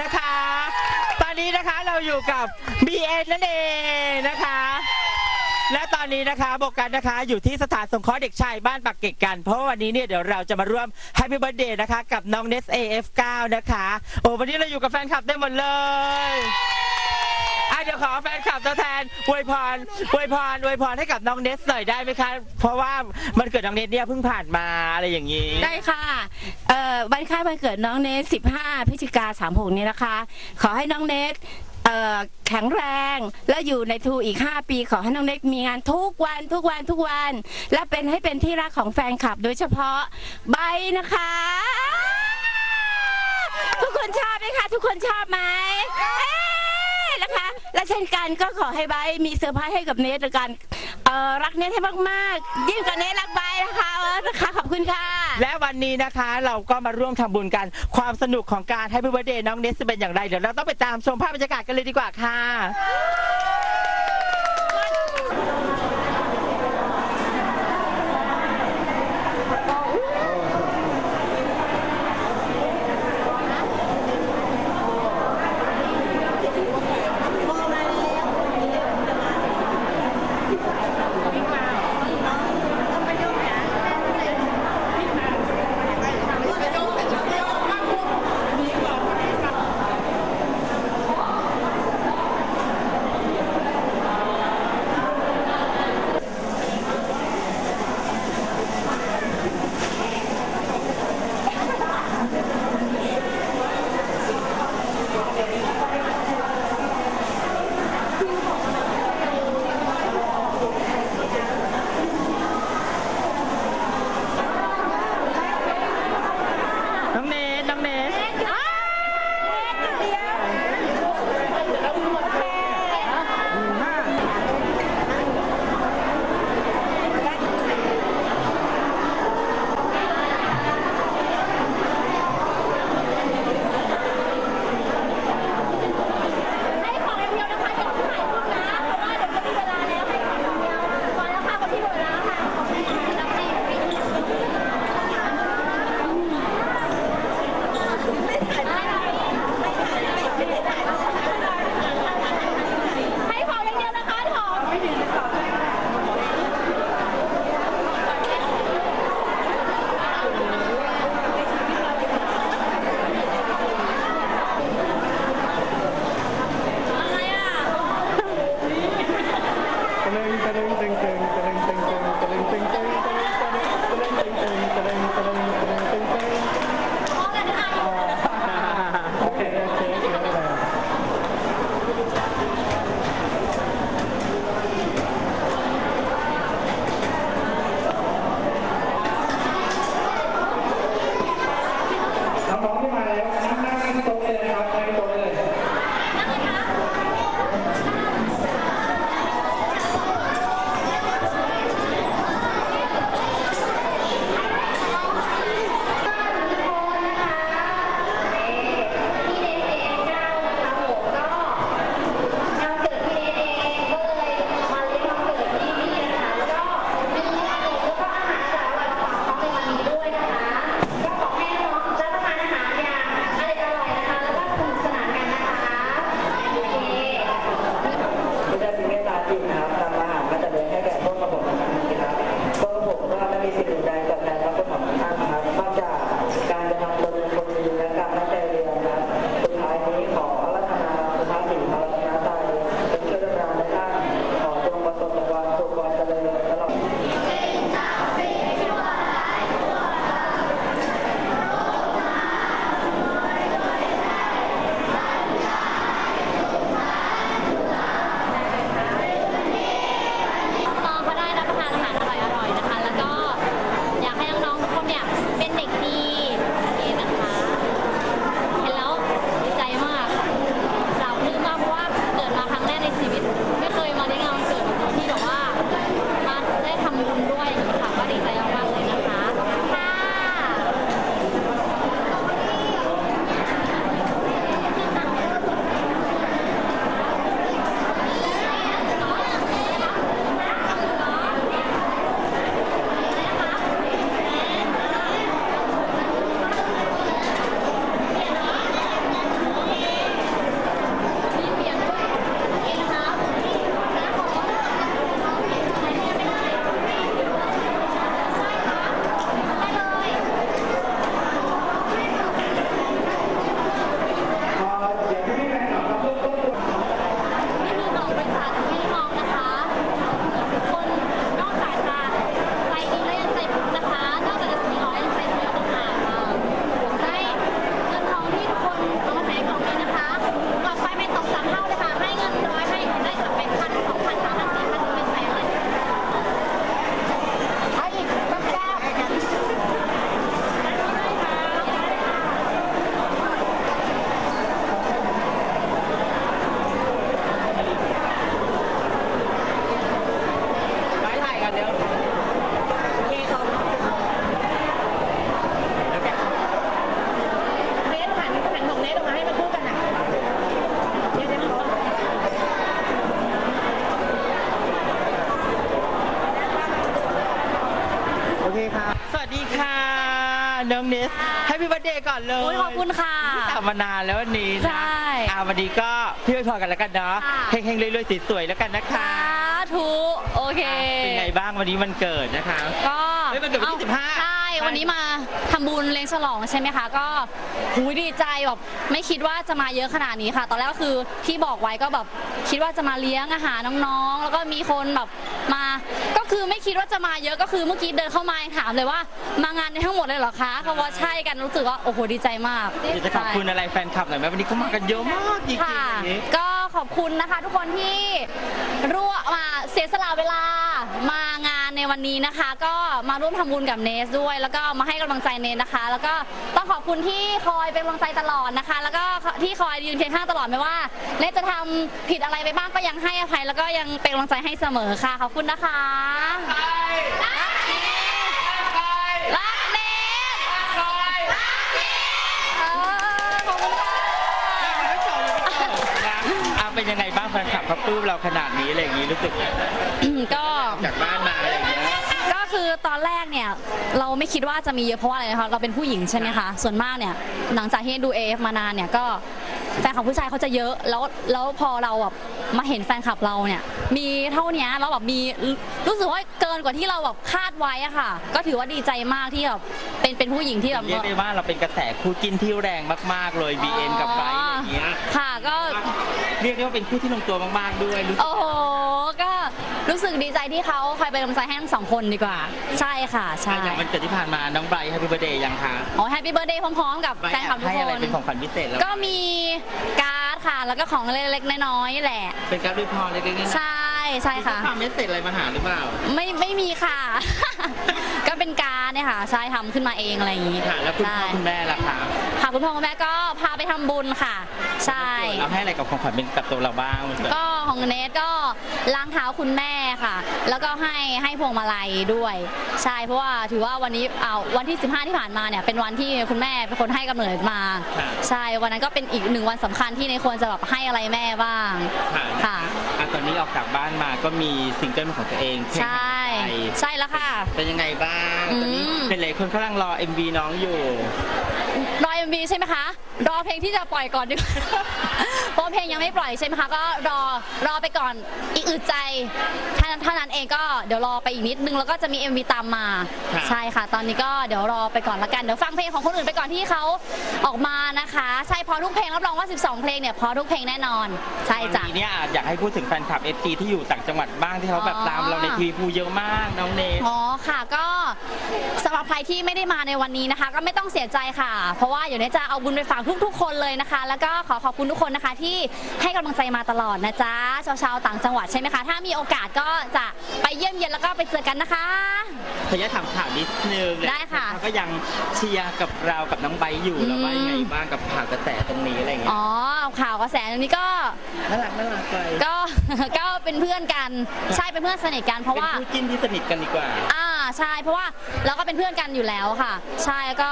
นะคะ ตอนนี้นะคะเราอยู่กับ BN นั่นเองนะคะ และตอนนี้นะคะโบกันนะคะอยู่ที่สถานสงเคราะห์เด็กชายบ้านปากเกร็ดกัน เพราะวันนี้เนี่ยเดี๋ยวเราจะมาร่วม Happy Birthday นะคะ กับน้องเนส AF9 นะคะ โอ้วันนี้เราอยู่กับแฟนคลับได้หมดเลย เดี๋ยวขอแฟนคลับตัวแทนอวยพรอวยพรอวยพรให้กับน้องเนสหน่อยได้ไหมคะเพราะว่ามันเกิดน้องเนสเนี่ยเพิ่งผ่านมาอะไรอย่างนี้ ได้ค่ะเอ่อวันคล้ายวันเกิดน้องเนส 15 พฤศจิกา36 นี้นะคะ ขอให้น้องเนสเอ่อแข็งแรงแล้วอยู่ในทูอีก 5 ปีขอให้น้องเนสมีงานทุกวันทุกวันทุกวัน และเป็นให้เป็นที่รักของแฟนคลับโดยเฉพาะใบนะคะ ทุกคนชอบไหมคะ ทุกคนชอบไหม นะคะและเช่นกันก็ขอให้ไบร์ทมีเซอร์ไพรส์ให้กับเนทละกันเอ่อรักเนทให้มากๆ ยิ่งกว่าเนทรักไบร์ทนะคะเออนะคะขอบคุณค่ะ และวันนี้นะคะเราก็มาร่วมทำบุญกันความสนุกของการให้ b ิ r t h d a y น้องเนสจะเป็นอย่างไร เดี๋ยวเราต้องไปตามชมภาพบรรยากาศกันเลยดีกว่าค่ะ องเนสให้พี่บันเดย์ก่อนเลยอุ๊ยขอบคุณค่ะไม่ทำมานานแล้ววันนี้ใช่นะอ่าวันนี้ก็พี่ไว้พอกันแล้วกันเนาะค่ะ เฮงๆรวยๆสวยๆแล้วกันนะคะสาธุโอเคเป็นไงบ้างวันนี้มันเกิดนะคะ ก็เฮ้ยมันเกิดวันที่อ้า15 ใช่ วันนี้มาทำบุญเลี้ยงฉลองใช่ไหมคะ ก็หูยดีใจแบบไม่คิดว่าจะมาเยอะขนาดนี้ค่ะ ตอนแรกก็คือที่บอกไว้ก็แบบคิดว่าจะมาเลี้ยงอาหารน้องๆ แล้วก็มีคนแบบมา ก็คือไม่คิดว่าจะมาเยอะก็คือเมื่อกี้เดินเข้ามายังถามเลยว่ามางานในทั้งหมดเลยเหรอคะเขาบอกว่าใช่กันรู้สึกว่าโอ้โหดีใจมากอยากจะขอบคุณอะไรแฟนคลับหน่อยไหมวันนี้เขามากันเยอะมากจริงๆค่ะวันนี้ก็ขอบคุณนะคะ ทุกคนที่ร่วมมาเสียสละเวลามางานใน วันนี้นะคะ ก็มาร่วมทำบุญกับเนสด้วย แล้วก็มาให้กำลังใจเนสนะคะ แล้วก็ต้องขอบคุณที่คอยเป็นกำลังใจตลอดนะคะ แล้วก็ที่คอยยืนเคียงข้างตลอดไม่ว่าเนสจะทำผิดอะไรไปบ้างก็ยังให้อภัย แล้วก็ยังเป็นกำลังใจให้เสมอค่ะขอบคุณนะคะรักเนสรักเนสรักเนสเออขอบคุณค่ะ นะอะเป็นยังไงบ้าง แฟนคลับเขาปลื้มเราขนาดนี้อะไรอย่างนี้รู้สึกอืมก็ จากบ้านมาอะไรอย่างเงี้ยก็คือตอนแรกเนี่ยเราไม่คิดว่าจะมีเยอะเพราะว่าอะไรนะคะเราเป็นผู้หญิงใช่ไหมคะส่วนมากเนี่ยหลังจากที่ดูเอฟมานานเนี่ยก็แฟนคลับผู้ชายเขาจะเยอะแล้วแล้วพอเราแบบมาเห็นแฟนคลับเราเนี่ยมีเท่านี้เราแบบมีรู้สึกว่าเกินกว่าที่เราแบบคาดไว้อะค่ะ ก็ถือว่าดีใจมากที่แบบเป็นเป็นผู้หญิงที่แบบเรียกได้ว่าเราเป็นกระแสคู่จิ้นที่แรงมาก ๆ เลย BN กับไบรท์อะไรอย่างเงี้ยค่ะก็ เรียกได้ว่าเป็นคู่ที่ลงตัวมากๆด้วยรู้สึกโอ้โห ก็รู้สึกดีใจที่เขาคอยเป็นกำลังใจให้ทั้งสองคนดีกว่า ใช่ค่ะใช่อย่างวันเกิดที่ผ่านมาน้องไบรท์แฮปปี้เบอร์เดย์ยังคะอ๋อแฮปปี้เบ t ร์ a เดย์พร้อมๆ กับไบรท์แฟนคลับทุกให้คอะไรน เป็นของขวัญพิเศษแล้วก็มีการ์ดค่ะ แล้วก็ของเล็กๆน้อยๆแหละ เป็นการด้วยพรเล็กๆน้อยๆใช่ใช่ค่ะ มีข้อความเมสเซจอะไรมาหาหรือเปล่า ไม่ไม่มีค่ะ ก็เป็นการ์ดเนี่ยค่ะใช่ทำขึ้นมาเองอะไรอย่างนี้ค่ะแล้วคุณพ่อใช่คุณแม่ล่ะคะค่ะคุณพ่อคุณแม่ก็พาไปทำบุญค่ะ ใช่ เราให้อะไรกับของขวัญเป็นกับตัวเราบ้างวันเกิดก็ของเนทก็ล้างเท้าคุณแม่ค่ะ แล้วก็ให้ให้พวงมาลัยด้วย ใช่เพราะว่าถือว่าวันนี้เอาวันที่ 15 ที่ผ่านมาเนี่ยเป็นวันที่คุณแม่เป็นคนให้กำเนิดมา ค่ะใช่วันนั้นก็เป็นอีกหนึ่งวันสำคัญที่ในควรจะแบบให้อะไรแม่บ้างค่ะ ค่ะ อะตอนนี้ออกจากบ้านมาก็มีซิงเกิลของตัวเองเพลงใช่ไทยใช่แล้วค่ะ เป็นยังไงบ้างอืมตอนนี้เป็นหลายคนกำลังรอ MV น้องอยู่ รอ MV ใช่ไหมคะ รอเพลงที่จะปล่อยก่อนดีกว่าเพราะเพลงยังไม่ปล่อยใช่ไหมคะ ก็รอรอไปก่อน อีกอึดใจถ้าเท่านั้นเองก็เดี๋ยวรอไปอีกนิดนึงแล้วก็จะมี MV ตามมาค่ะใช่ค่ะ ตอนนี้ก็เดี๋ยวรอไปก่อนละกัน เดี๋ยวฟังเพลงของคนอื่นไปก่อนที่เขาออกมานะคะ ใช่พอทุกเพลงรับรองว่า 12 เพลงเนี่ยพอทุกเพลงแน่นอน ใช่จ้ะตอนนี้เนี่ยอยากให้พูดถึงแฟนคลับ FG ที่อยู่ต่างจังหวัดบ้างที่เขาแบบอ๋อตามเราในทีวีพูเยอะมากน้องเนท อ๋อค่ะก็สำหรับใครที่ไม่ได้มาในวันนี้นะคะ ก็ไม่ต้องเสียใจค่ะ เพราะว่าเดี๋ยวเนี้จะเอาบุญไปฝากทุกๆ คนเลยนะคะ แล้วก็ขอขอบคุณทุกคนนะคะ ที่ให้กำลังใจมาตลอดนะจ๊ะชาวๆต่างจังหวัดใช่ไหมคะ ถ้ามีโอกาสก็จะไปเยี่ยมเยียนแล้วก็ไปเจอกันนะคะขออนุญาตถามข่าวนิดนึงได้ค่ะเขาก็ยังเชียร์กับเรากับน้องไบร์ทอยู่อืมเราว่ายังไงบ้างกับข่าวกระแสตรงนี้อะไรอย่างเงี้ยอ๋อข่าวกระแสตรงนี้ก็น่ารักน่ารักไปก็ก็เป็นเพื่อนกันใช่เป็นเพื่อนสนิทกันเพราะว่าเป็นคู่จิ้นที่สนิทกันดีกว่าอ่า ใช่เพราะว่าเราก็เป็นเพื่อนกันอยู่แล้วค่ะ ใช่ก็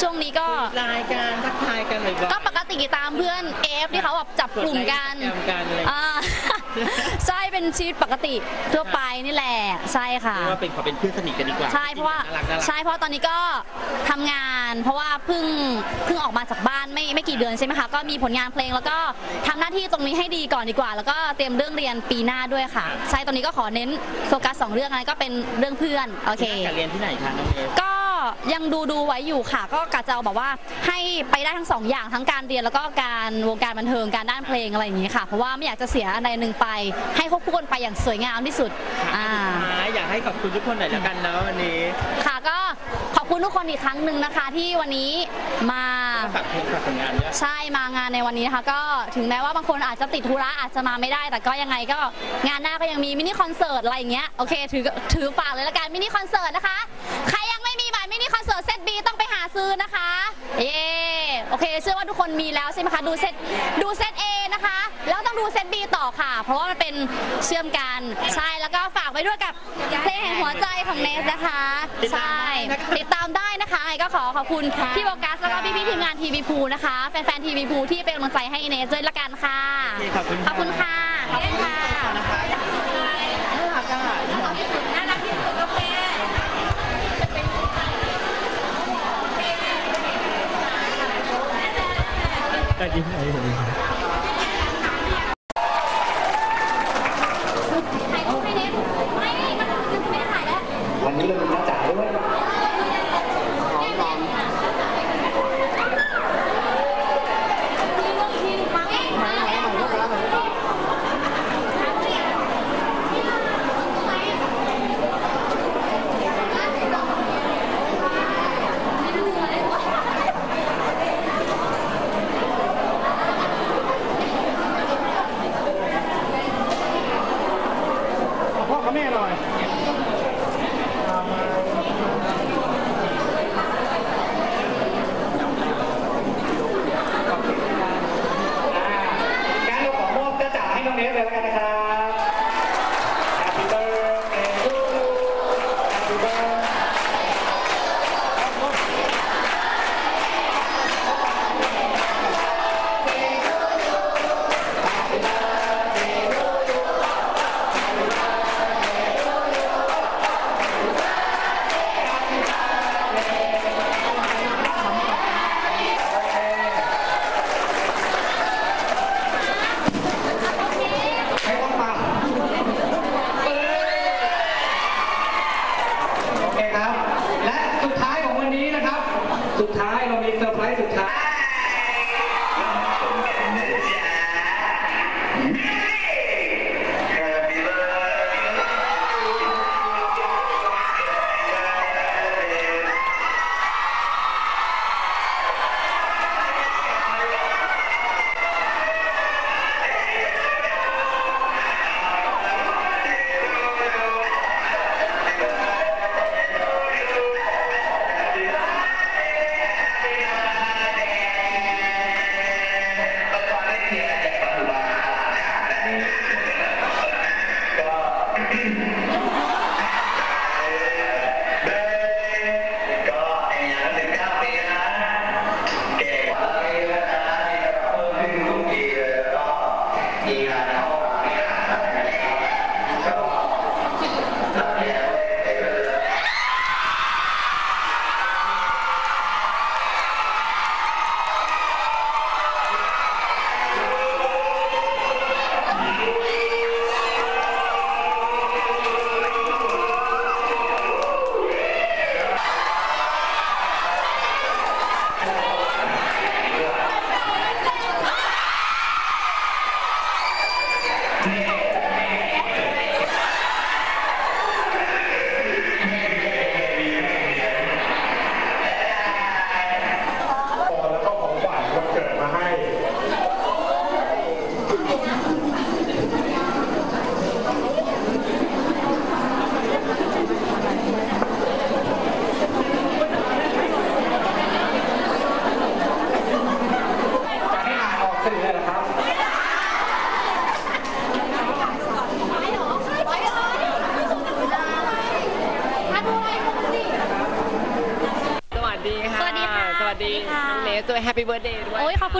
ช่วงนี้ก็รายการทักทายกันเลยก็ปกติตามเพื่อนเอฟที่เขาแบบจับกลุ่มกันกันอะไรอ่า ใช่เป็นชีวิตปกติทั่วไปนี่แหละใช่ค่ะเรียกว่าเป็นเขาเป็นเพื่อนสนิทกันดีกว่าใช่เพราะว่าน่ารักน่ารัก ใช่เพราะตอนนี้ก็ทำงาน เพราะว่าเพิ่งเพิ่งออกมาจากบ้านไม่ไม่กี่เดือนใช่ไหมคะก็มีผลงานเพลงแล้วก็ทำหน้าที่ตรงนี้ให้ดีก่อนดีกว่า แล้วก็เตรียมเรื่องเรียนปีหน้าด้วยค่ะ ใช่ตอนนี้ก็ขอเน้นโฟกัสสองเรื่องนั้นก็เป็นเรื่องเพื่อนโอเค การเรียนที่ไหนคะน้องเนทก็ ยังดูดูไว้อยู่ค่ะ ก็กะจะเอาแบบว่าให้ไปได้ทั้งสองอย่างทั้งการเรียนแล้วก็การวงการบันเทิงการด้านเพลงอะไรอย่างนี้ค่ะ เพราะว่าไม่อยากจะเสียอันใดหนึ่งไป ให้ควบคู่กันไปอย่างสวยงามที่สุดอ่าสุดท้ายอยากให้ขอบคุณทุกคนหน่อยแล้วกันเนาะวันนี้ ค่ะก็ ขอบคุณทุกคนอีกครั้งหนึ่งนะคะ ที่วันนี้มาฝากเพลงฝากผลงานด้วยใช่มางานในวันนี้นะคะ ก็ถึงแม้ว่าบางคนอาจจะติดธุระอาจจะมาไม่ได้ แต่ก็ยังไงก็งานหน้าก็ยังมีมินิคอนเสิร์ตอะไรอย่างเงี้ยโอเคถือถือฝากเลยละกันมินิคอนเสิร์ตนะคะ ใครยังไม่มีบัตรมินิคอนเสิร์ตเซตบีต้องไปหาซื้อนะคะเย่โอ เคเชื่อว่าทุกคนมีแล้วใช่ไหมคะ ดูเซตดูเซตเอนะคะ แล้วต้องดูเซตบีต่อค่ะ เพราะว่ามันเป็นเชื่อมกันใช่แล้วก็ฝากไว้ด้วยกับเพลงแห่งหัวใจของเนสนะคะติดตามใช่ได้นะคะติดตามได้นะคะไงก็ขอขอบคุณพี่โบกัสแล้วก็พี่พี่ๆทีมงานทีวีพูนะคะแฟนๆทีวีพูที่เป็นกำลังใจให้เนสด้วยละกันค่ะโอเคขอบคุณขอบคุณค่ะขอบคุณค่ะ สวัส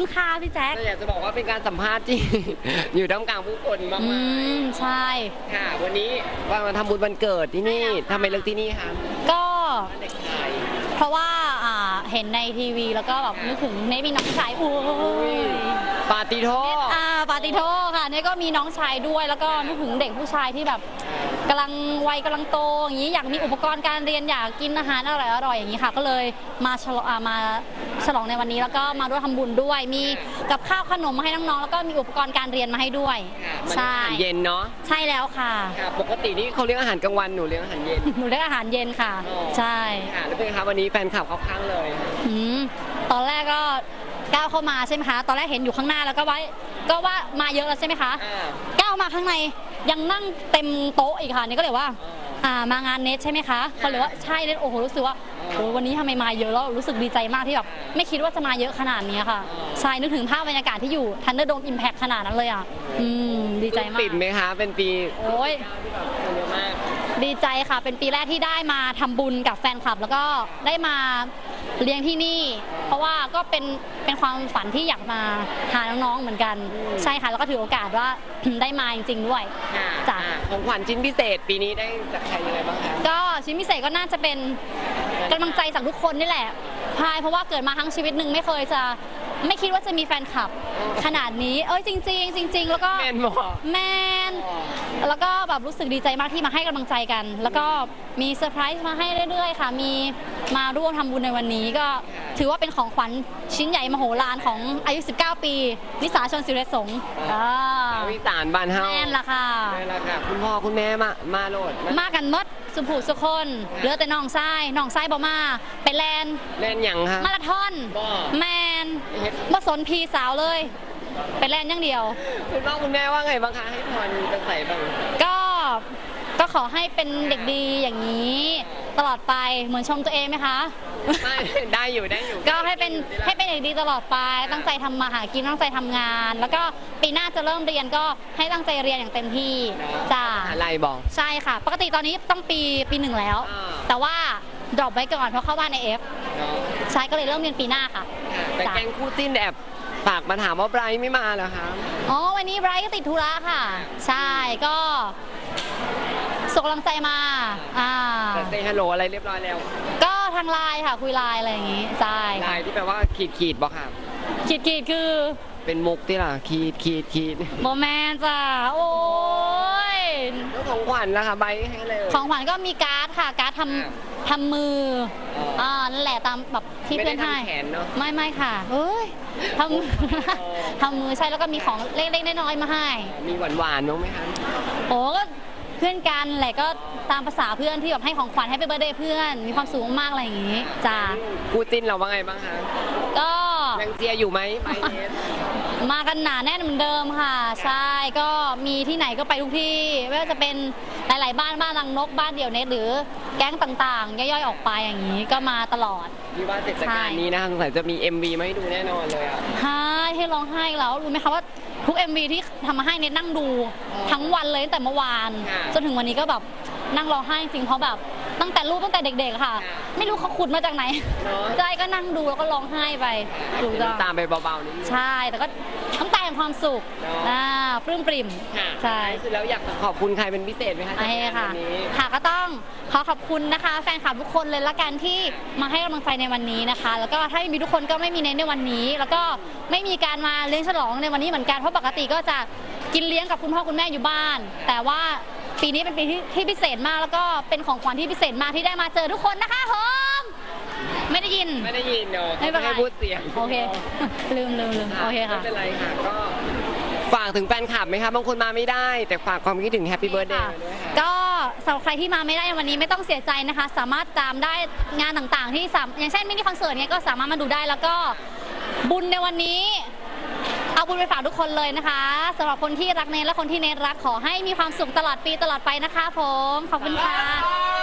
คุณค่ะพี่แจ๊คก็อยากจะบอกว่าเป็นการสัมภาษณ์ที่ อยู่ท่ามกลางผู้คนมากอืมายมใช่ ค่ะ วันนี้ว่ามาทำบุญวันเกิดที่นี่ทำไมเลือกที่นี่คะก็บ้านเด็กชายเพราะว่าอ่าเห็นในทีวีแล้วก็แบบนึกถึงเนทมีน้องชายโอ้ยปาติโทอ่าปาติโทค่ะเนี่ยก็มีน้องชายด้วย แล้วก็นึกถึงเด็กผู้ชายที่แบบกำลังวัยกำลังโตอย่างนี้อยากมีอุปกรณ์การเรียนอยากกินอาหารอร่อยอร่อยอย่างนี้ค่ะ ก็เลยมาฉลองอ่ามา ฉลองในวันนี้แล้วก็มาร่วมทำบุญด้วย มีกับข้าวขนมมาให้น้องๆ แล้วก็มีอุปกรณ์การเรียนมาให้ด้วยค่ะมันใช่อาหารเย็นเนาะใช่แล้วค่ะค่ะ ปกตินี่เขาเลี้ยงอาหารกลางวันหนูเลี้ยงอาหารเย็นหนูได้อาหารเย็นค่ะอ๋อใช่ค่ะแล้วเป็นไงคะวันนี้แฟนคลับเขาข้างเลยอืมตอนแรกก็ก้าวเข้ามาใช่ไหมคะ ตอนแรกเห็นอยู่ข้างหน้าแล้วก็ว่าก็ว่ามาเยอะแล้วใช่ไหมคะอ่าก้าวมาข้างในยังนั่งเต็มโต๊ะอีกค่ะ นี่ก็เลยว่า อ่ามางานเน็ตใช่ไหมคะเขาเลยว่าใช่เน็ตโอ้โหรู้สึกว่าโอ้วันนี้ทำไมมาเยอะแล้วรู้สึกดีใจมากที่แบบไม่คิดว่าจะมาเยอะขนาดนี้ค่ะใช่นึกถึงภาพบรรยากาศที่อยู่ทันเดอร์โดมอิมแพคขนาดนั้นเลยอะอืมดีใจมากปิดไหมคะเป็นปีโอ้ย คนเยอะมากดีใจค่ะ เป็นปีแรกที่ได้มาทำบุญกับแฟนคลับ แล้วก็ได้มาเลี้ยงที่นี่ เพราะว่าก็เป็นเป็นความฝันที่อยากมาหาน้องๆเหมือนกัน ใช่ค่ะ แล้วก็ถือโอกาสว่า ได้มาจริงๆด้วยค่ะจ้ะ อ่าของขวัญชิ้นพิเศษปีนี้ได้จากใครยังไงบ้างคะ ก็ชิ้นพิเศษก็น่าจะเป็นกำลังใจจากทุกคนนี่แหละใช่เพราะว่าเกิดมาทั้งชีวิตหนึ่งไม่เคยจะ ไม่คิดว่าจะมีแฟนคลับขนาดนี้ เอ้ยจริงๆจริง ๆ แล้วก็แมนบอกแมนแล้วก็แบบรู้สึกดีใจมากที่มาให้กำลังใจกัน แล้วก็มีเซอร์ไพรส์มาให้เรื่อยๆ ค่ะ มีมาร่วมทำบุญในวันนี้ก็ถือว่าเป็นของขวัญชิ้นใหญ่มโหฬารของอายุ 19 ปี นิสาชนสิริสงฆ์อ่าวิสานบานเฮาแม่นละค่ะแม่นละค่ะ คุณพ่อคุณแม่มามาโหลดมากันหมดสุภูสุคนเหลือแต่น้องไส้น้องไส้บ่มา ไปแลนด์เล่นหยังคะมาราธอนบ่แมน มาสนพีสาวเลยไปแลนด์อย่างเดียว คุณพ่อคุณแม่ว่าไงบ้างคะให้พรจะใส่บ้างก็ก็ขอให้เป็นเด็กดีอย่างนี้ ตลอดไปเหมือนชมตัวเองไหมคะ ไม่ได้อยู่ได้อยู่ก็ให้เป็นให้เป็นเด็กดีตลอดไป ตั้งใจทำมาหากินตั้งใจทำงาน แล้วก็ปีหน้าจะเริ่มเรียนก็ให้ตั้งใจเรียนอย่างเต็มที่จ้าอะไรบอกใช่ค่ะ ปกติตอนนี้ต้องปีปีหนึ่งแล้วอ่าแต่ว่าดรอปไว้ก่อนเพราะเข้าบ้านในเอฟเนาะใช่ก็เลยเริ่มเรียนปีหน้าค่ะ แต่จ้ะแกงคู่จิ้นแอบฝากมาถามว่าไบรท์ไม่มาเหรอคะ อ๋อ วันนี้ไบรท์ก็ติดธุระค่ะ ใช่ก็ส่งกำลังใจมา อ่าแต่เซฮัลโหลอะไรเรียบร้อยแล้ว ก็ทางไลน์ค่ะคุยไลน์อะไรอย่างงี้ ใช่ไลน์ที่แปลว่าขีดขีดบอกค่ะ ขีดขีดคือ เป็นมุกที่ล่ะขีดขีดขีดโมแมนจ้ะ โอ้ยแล้วของขวัญล่ะคะใบให้เลย ของขวัญก็มีการ์ดค่ะ การ์ดทำ ทำมืออ่านั่นแหละตามแบบที่ไม่เพื่ได้อนให้ ทำแขนเนาะ ไม่ไม่ค่ะเอ้ยทำมือ ทำมือใช่แล้วก็มีของเล็กๆน้อยๆมาให้ มีหวานหวานๆบ้างไหมคะโอ้ก็เพื่อนกันแหละก็ตามภาษาเพื่อนที่แบบให้ของขวัญให้เป็นเบอร์เดย์เพื่อน มีความสูงมากๆอะไรอย่างงี้จ้าคู่จิ้นเราว่าไงบ้างคะก็ ยังเจียร์อยู่ไหมใบเนส มากันหนาแน่นเหมือนเดิมค่ะ ใช่ก็มีที่ไหนก็ไปทุกที่ ไม่ว่าจะเป็นหลาย ๆ บ้านบ้านรังนกบ้านเดี่ยวเน็ตหรือแก๊งต่างๆ ย่อยๆ ออกไปอย่างนี้ก็มาตลอด พี่ว่าเสร็จจากงานนี้นะคะสงสัยจะมี MV มาให้ดูแน่นอนเลยอะ ใช่ให้ร้องไห้แล้วรู้ไหมคะว่าทุก MV ที่ทำมาให้เน็ตนั่งดู ทั้งวันเลยตั้งแต่เมื่อวานจนถึงวันนี้ก็แบบนั่งร้องไห้จริงๆเพราะแบบ ตั้งแต่รูปตั้งแต่เด็กๆค่ะ ไม่รู้เขาขุดมาจากไหนเนาะใช่ก็นั่งดูแล้วก็ร้องไห้ไปถูกต้องตามไปเบาๆนิดนึงใช่ แต่ก็น้ำตาแห่งความสุขเนอะอ่าปลื้มปริ่มค่ะใช่สุดแล้วอยากขอบคุณใครเป็นพิเศษไหมคะไอ้จากงานค่ะวันนี้ค่ะก็ต้องขอขอบคุณนะคะ แฟนคลับทุกคนเลยละกันที่มาให้กำลังใจในวันนี้นะคะ แล้วก็ถ้าไม่มีทุกคนก็ไม่มีเน้นในวันนี้ แล้วก็ไม่มีการมาเลี้ยงฉลองในวันนี้เหมือนกันเพราะปกติก็จะกินเลี้ยงกับคุณพ่อคุณแม่อยู่บ้าน แต่ว่า ปีนี้เป็นปีที่ที่พิเศษมากแล้วก็เป็นของขวัญที่พิเศษมากที่ได้มาเจอทุกคนนะคะผมไม่ได้ยิน ไม่ได้ยินเนาะไม่เป็นไร ให้พูดเสียงโอเค ลืมลืมลืมโอเคค่ะ ไม่เป็นไรค่ะก็ฝากถึงแฟนคลับไหมคะบางคนมาไม่ได้ แต่ฝากความคิดถึงแฮปปี้เบิร์ดเดย์ด้วยค่ะ ก็สำหรับใครที่มาไม่ได้ในวันนี้ไม่ต้องเสียใจนะคะ สามารถตามได้งานต่างๆ ที่สามอย่างเช่นมินิคอนเสิร์ตเนี้ยก็สามารถมาดูได้แล้วก็บุญในวันนี้ คุณไปฝากทุกคนเลยนะคะสำหรับคนที่รักเนทและคนที่เนทรักขอให้มีความสุขตลอดปีตลอดไปนะคะผมขอบคุณค่ะ